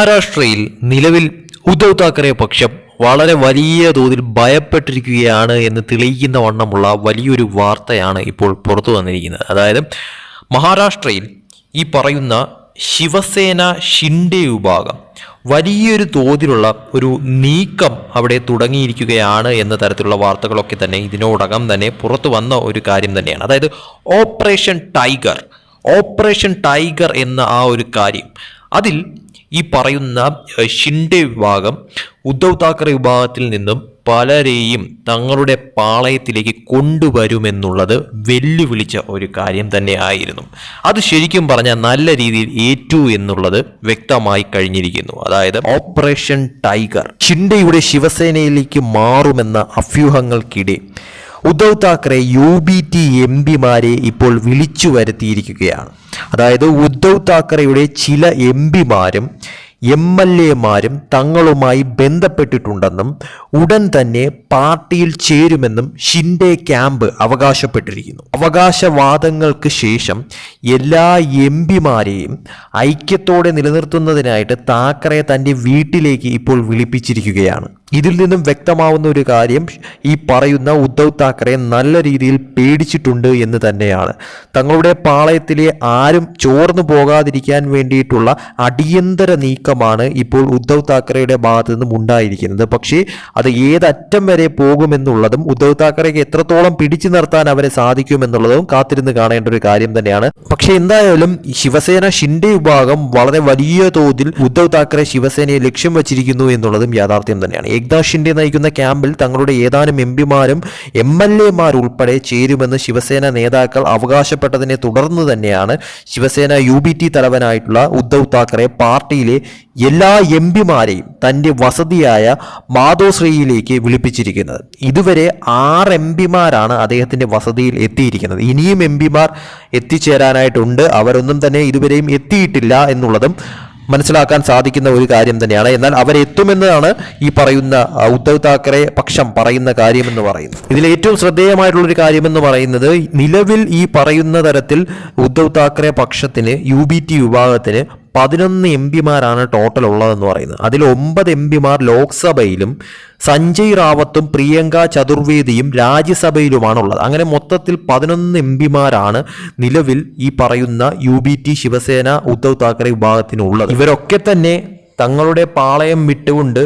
മഹാരാഷ്ട്രയിൽ നിലവിൽ ഉദ്ധവ് താക്കറെ പക്ഷം വളരെ വലിയ തോതിൽ ഭയപ്പെട്ടിരിക്കുകയാണ് എന്ന് തെളിയിക്കുന്ന വണ്ണമുള്ള വലിയൊരു വാർത്തയാണ് ഇപ്പോൾ പുറത്തു വന്നിരിക്കുന്നത്. അതായത് മഹാരാഷ്ട്രയിൽ ഈ പറയുന്ന ശിവസേന ഷിൻഡെ വിഭാഗം വലിയൊരു തോതിലുള്ള ഒരു നീക്കം അവിടെ തുടങ്ങിയിരിക്കുകയാണ് എന്ന തരത്തിലുള്ള വാർത്തകളൊക്കെ തന്നെ ഇതിനോടകം തന്നെ പുറത്തു വന്ന ഒരു കാര്യം തന്നെയാണ്. അതായത് ഓപ്പറേഷൻ ടൈഗർ ഓപ്പറേഷൻ ടൈഗർ എന്ന ആ ഒരു കാര്യം അതിൽ ഈ പറയുന്ന ഷിൻഡെ വിഭാഗം ഉദ്ധവ് താക്കറെ വിഭാഗത്തിൽ നിന്നും പലരെയും തങ്ങളുടെ പാളയത്തിലേക്ക് കൊണ്ടുവരുമെന്നുള്ളത് വെല്ലുവിളിച്ച ഒരു കാര്യം തന്നെ ആയിരുന്നു അത് ശരിക്കും പറഞ്ഞാൽ നല്ല രീതിയിൽ ഏറ്റു എന്നുള്ളത് വ്യക്തമായി കഴിഞ്ഞിരിക്കുന്നു. അതായത് ഓപ്പറേഷൻ ടൈഗർ ഷിൻഡയുടെ ശിവസേനയിലേക്ക് മാറുമെന്ന അഭ്യൂഹങ്ങൾക്കിടെ Uddhav Thackeray U B T M പിമാരെ ഇപ്പോൾ വിളിച്ചു വരുത്തിയിരിക്കുകയാണ്. അതായത് ഉദ്ധവ് താക്കറെയുടെ ചില എം പിമാരും എം എൽ എമാരും തങ്ങളുമായി ബന്ധപ്പെട്ടിട്ടുണ്ടെന്നും ഉടൻ തന്നെ പാർട്ടിയിൽ ചേരുമെന്നും ഷിൻഡെ ക്യാമ്പ് അവകാശപ്പെട്ടിരിക്കുന്നു. അവകാശവാദങ്ങൾക്ക് ശേഷം എല്ലാ എം പിമാരെയും ഐക്യത്തോടെ നിലനിർത്തുന്നതിനായിട്ട് താക്കറെ തന്റെ വീട്ടിലേക്ക് ഇപ്പോൾ വിളിപ്പിച്ചിരിക്കുകയാണ്. ഇതിൽ നിന്നും വ്യക്തമാവുന്ന ഒരു കാര്യം ഈ പറയുന്ന ഉദ്ധവ് താക്കറെ നല്ല രീതിയിൽ പേടിച്ചിട്ടുണ്ട് എന്ന് തന്നെയാണ്. തങ്ങളുടെ പാളയത്തിലെ ആരും ചോർന്നു പോകാതിരിക്കാൻ വേണ്ടിയിട്ടുള്ള അടിയന്തര നീക്കമാണ് ഇപ്പോൾ ഉദ്ധവ് താക്കറെയുടെ ഭാഗത്തു നിന്നും ഉണ്ടായിരിക്കുന്നത്. പക്ഷേ അത് ഏതറ്റം വരെ പോകുമെന്നുള്ളതും ഉദ്ധവ് താക്കറെക്ക് എത്രത്തോളം പിടിച്ചു നിർത്താൻ അവരെ സാധിക്കുമെന്നുള്ളതും കാത്തിരുന്ന് കാണേണ്ട ഒരു കാര്യം തന്നെയാണ്. പക്ഷേ എന്തായാലും ശിവസേന ഷിൻഡെ വിഭാഗം വളരെ വലിയ തോതിൽ ഉദ്ധവ് താക്കറെ ശിവസേനയെ ലക്ഷ്യം വച്ചിരിക്കുന്നു എന്നുള്ളതും യാഥാർത്ഥ്യം തന്നെയാണ്. ഏക്നാഥ് നയിക്കുന്ന ക്യാമ്പിൽ തങ്ങളുടെ ഏതാനും എം പിമാരും എം എൽ എമാർ ഉൾപ്പെടെ ചേരുമെന്ന് ശിവസേന നേതാക്കൾ അവകാശപ്പെട്ടതിനെ തുടർന്ന് തന്നെയാണ് ശിവസേന യു ബി ടി തലവനായിട്ടുള്ള ഉദ്ധവ് താക്കറെ പാർട്ടിയിലെ എല്ലാ എം പിമാരെയും തന്റെ വസതിയായ മാധോശ്രീയിലേക്ക് വിളിപ്പിച്ചിരിക്കുന്നത്. ഇതുവരെ ആറ് എം പിമാരാണ് അദ്ദേഹത്തിന്റെ വസതിയിൽ എത്തിയിരിക്കുന്നത്. ഇനിയും എം പിമാർ എത്തിച്ചേരാനായിട്ടുണ്ട്. അവരൊന്നും തന്നെ ഇതുവരെയും എത്തിയിട്ടില്ല എന്നുള്ളതും മനസ്സിലാക്കാൻ സാധിക്കുന്ന ഒരു കാര്യം തന്നെയാണ്. എന്നാൽ അവരെത്തുമെന്നാണ് ഈ പറയുന്ന ഉദ്ധവ് താക്കറെ പക്ഷം പറയുന്ന കാര്യമെന്ന് പറയുന്നത്. ഇതിൽ ഏറ്റവും ശ്രദ്ധേയമായിട്ടുള്ള ഒരു കാര്യമെന്ന് പറയുന്നത് നിലവിൽ ഈ പറയുന്ന തരത്തിൽ ഉദ്ധവ് താക്കറെ പക്ഷത്തിന് യു ബി ടി വിഭാഗത്തിന് പതിനൊന്ന് എം പിമാരാണ് ടോട്ടൽ ഉള്ളതെന്ന് പറയുന്നത്. അതിൽ ഒമ്പത് എം പിമാർ ലോക്സഭയിലും സഞ്ജയ് റാവത്തും പ്രിയങ്ക ചതുർവേദിയും രാജ്യസഭയിലുമാണ് ഉള്ളത് അങ്ങനെ മൊത്തത്തിൽ പതിനൊന്ന് എം പിമാരാണ് നിലവിൽ ഈ പറയുന്ന U B T Shivsena Uddhav Thackeray വിഭാഗത്തിനുള്ളത്. ഇവരൊക്കെ തന്നെ തങ്ങളുടെ പാളയം വിട്ടുകൊണ്ട്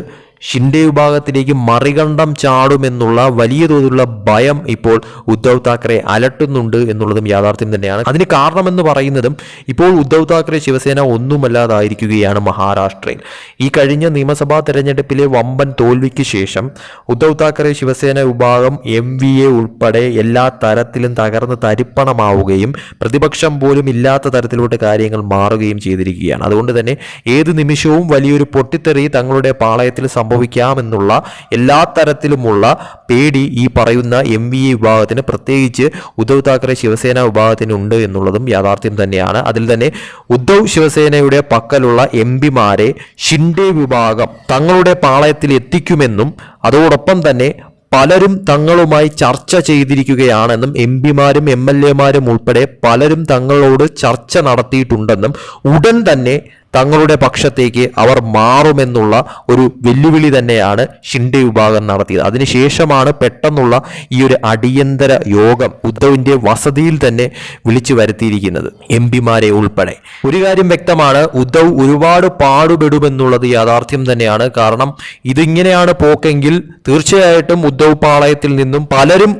ഷിൻഡെ വിഭാഗത്തിലേക്ക് മറികണ്ഠം ചാടുമെന്നുള്ള വലിയ തോതിലുള്ള ഭയം ഇപ്പോൾ ഉദ്ധവ് താക്കറെ അലട്ടുന്നുണ്ട് എന്നുള്ളതും യാഥാർത്ഥ്യം തന്നെയാണ്. അതിന് കാരണമെന്ന് പറയുന്നതും ഇപ്പോൾ ഉദ്ധവ് താക്കറെ ശിവസേന ഒന്നുമല്ലാതായിരിക്കുകയാണ് മഹാരാഷ്ട്രയിൽ. ഈ കഴിഞ്ഞ നിയമസഭാ തെരഞ്ഞെടുപ്പിലെ വമ്പൻ തോൽവിക്ക് ശേഷം ഉദ്ധവ് താക്കറെ ശിവസേന വിഭാഗം എം വി എ ഉൾപ്പെടെ എല്ലാ തരത്തിലും തകർന്ന് തരിപ്പണമാവുകയും പ്രതിപക്ഷം പോലും ഇല്ലാത്ത തരത്തിലോട്ട് കാര്യങ്ങൾ മാറുകയും ചെയ്തിരിക്കുകയാണ്. അതുകൊണ്ട് തന്നെ ഏത് നിമിഷവും വലിയൊരു പൊട്ടിത്തെറി തങ്ങളുടെ പാളയത്തിൽ സംഭവിക്കാമെന്നുള്ള എല്ലാ തരത്തിലുമുള്ള പേടി ഈ പറയുന്ന എം വി എ വിഭാഗത്തിന് പ്രത്യേകിച്ച് ഉദ്ധവ് താക്കറെ ശിവസേന വിഭാഗത്തിനുണ്ട് എന്നുള്ളതും യാഥാർത്ഥ്യം തന്നെയാണ്. അതിൽ തന്നെ ഉദ്ധവ് ശിവസേനയുടെ പക്കലുള്ള എം പിമാരെ ഷിൻഡെ വിഭാഗം തങ്ങളുടെ പാളയത്തിൽ എത്തിക്കുമെന്നും അതോടൊപ്പം തന്നെ പലരും തങ്ങളുമായി ചർച്ച ചെയ്തിരിക്കുകയാണെന്നും എം പിമാരും എം എൽ എമാരും ഉൾപ്പെടെ പലരും തങ്ങളോട് ചർച്ച നടത്തിയിട്ടുണ്ടെന്നും ഉടൻ തന്നെ തങ്ങളുടെ പക്ഷത്തേക്ക് അവർ മാറുമെന്നുള്ള ഒരു വെല്ലുവിളി തന്നെയാണ് ഷിൻഡെ വിഭാഗം നടത്തിയത്. അതിനുശേഷമാണ് പെട്ടെന്നുള്ള ഈ ഒരു അടിയന്തര യോഗം ഉദ്ധവിന്റെ വസതിയിൽ തന്നെ വിളിച്ചു വരുത്തിയിരിക്കുന്നത് എം പിമാരെ ഉൾപ്പെടെ. ഒരു കാര്യം വ്യക്തമാണ് ഉദ്ധവ് ഒരുപാട് പാടുപെടുമെന്നുള്ളത് യാഥാർത്ഥ്യം തന്നെയാണ്. കാരണം ഇതിങ്ങനെയാണ് പോക്കെങ്കിൽ തീർച്ചയായിട്ടും ഉദ്ധവ് പാളയത്തിൽ നിന്നും പലരും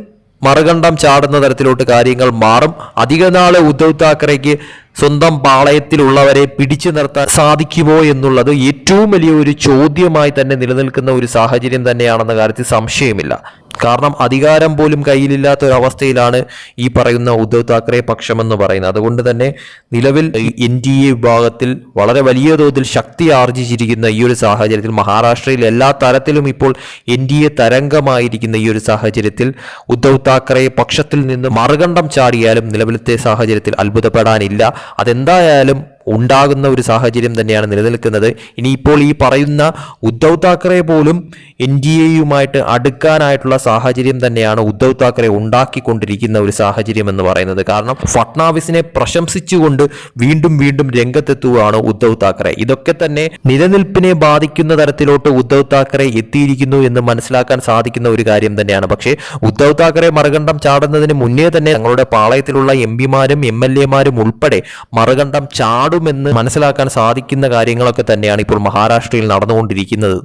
മറുകണ്ഠം ചാടുന്ന തരത്തിലോട്ട് കാര്യങ്ങൾ മാറും. അധിക നാൾ ഉദ്ധവ് താക്കറേക്ക് സ്വന്തം പാളയത്തിലുള്ളവരെ പിടിച്ചു നിർത്താൻ സാധിക്കുമോ എന്നുള്ളത് ഏറ്റവും വലിയ ഒരു ചോദ്യമായി തന്നെ നിലനിൽക്കുന്ന ഒരു സാഹചര്യം തന്നെയാണെന്ന കാര്യത്തിൽ സംശയമില്ല. കാരണം അധികാരം പോലും കയ്യിലില്ലാത്ത ഒരു അവസ്ഥയിലാണ് ഈ പറയുന്ന ഉദ്ധവ് താക്കറെ പക്ഷമെന്ന് പറയുന്നത്. അതുകൊണ്ട് തന്നെ നിലവിൽ എൻ ഡി എ വിഭാഗത്തിൽ വളരെ വലിയ തോതിൽ ശക്തി ആർജിച്ചിരിക്കുന്ന ഈ ഒരു സാഹചര്യത്തിൽ മഹാരാഷ്ട്രയിൽ എല്ലാ തരത്തിലും ഇപ്പോൾ എൻ ഡി എ തരംഗമായിരിക്കുന്ന ഈ ഒരു സാഹചര്യത്തിൽ ഉദ്ധവ് താക്കറെ പക്ഷത്തിൽ നിന്ന് മറുകണ്ഠം ചാടിയാലും നിലവിലത്തെ സാഹചര്യത്തിൽ അത്ഭുതപ്പെടാനില്ല. അതെന്തായാലും ഉണ്ടാകുന്ന ഒരു സാഹചര്യം തന്നെയാണ് നിലനിൽക്കുന്നത്. ഇനിയിപ്പോൾ ഈ പറയുന്ന ഉദ്ധവ് താക്കറെ പോലും എൻ ഡി എയുമായിട്ട് അടുക്കാനായിട്ടുള്ള സാഹചര്യം തന്നെയാണ് ഉദ്ധവ് താക്കറെ ഉണ്ടാക്കിക്കൊണ്ടിരിക്കുന്ന ഒരു സാഹചര്യം എന്ന് പറയുന്നത്. കാരണം ഫട്നാവിസിനെ പ്രശംസിച്ചുകൊണ്ട് വീണ്ടും വീണ്ടും രംഗത്തെത്തുകയാണ് ഉദ്ധവ് താക്കറെ. ഇതൊക്കെ തന്നെ നിലനിൽപ്പിനെ ബാധിക്കുന്ന തരത്തിലോട്ട് ഉദ്ധവ് താക്കറെ എത്തിയിരിക്കുന്നു എന്ന് മനസ്സിലാക്കാൻ സാധിക്കുന്ന ഒരു കാര്യം തന്നെയാണ്. പക്ഷേ ഉദ്ധവ് താക്കറെ മറുകണ്ഠം ചാടുന്നതിന് മുന്നേ തന്നെ തങ്ങളുടെ പാളയത്തിലുള്ള എം പിമാരും എം എൽ എമാരും ഉൾപ്പെടെ മറുകണ്ഠം ചാടുമെന്ന് മനസ്സിലാക്കാൻ സാധിക്കുന്ന കാര്യങ്ങളൊക്കെ തന്നെയാണ് ഇപ്പോൾ മഹാരാഷ്ട്രയിൽ നടന്നുകൊണ്ടിരിക്കുന്നത്.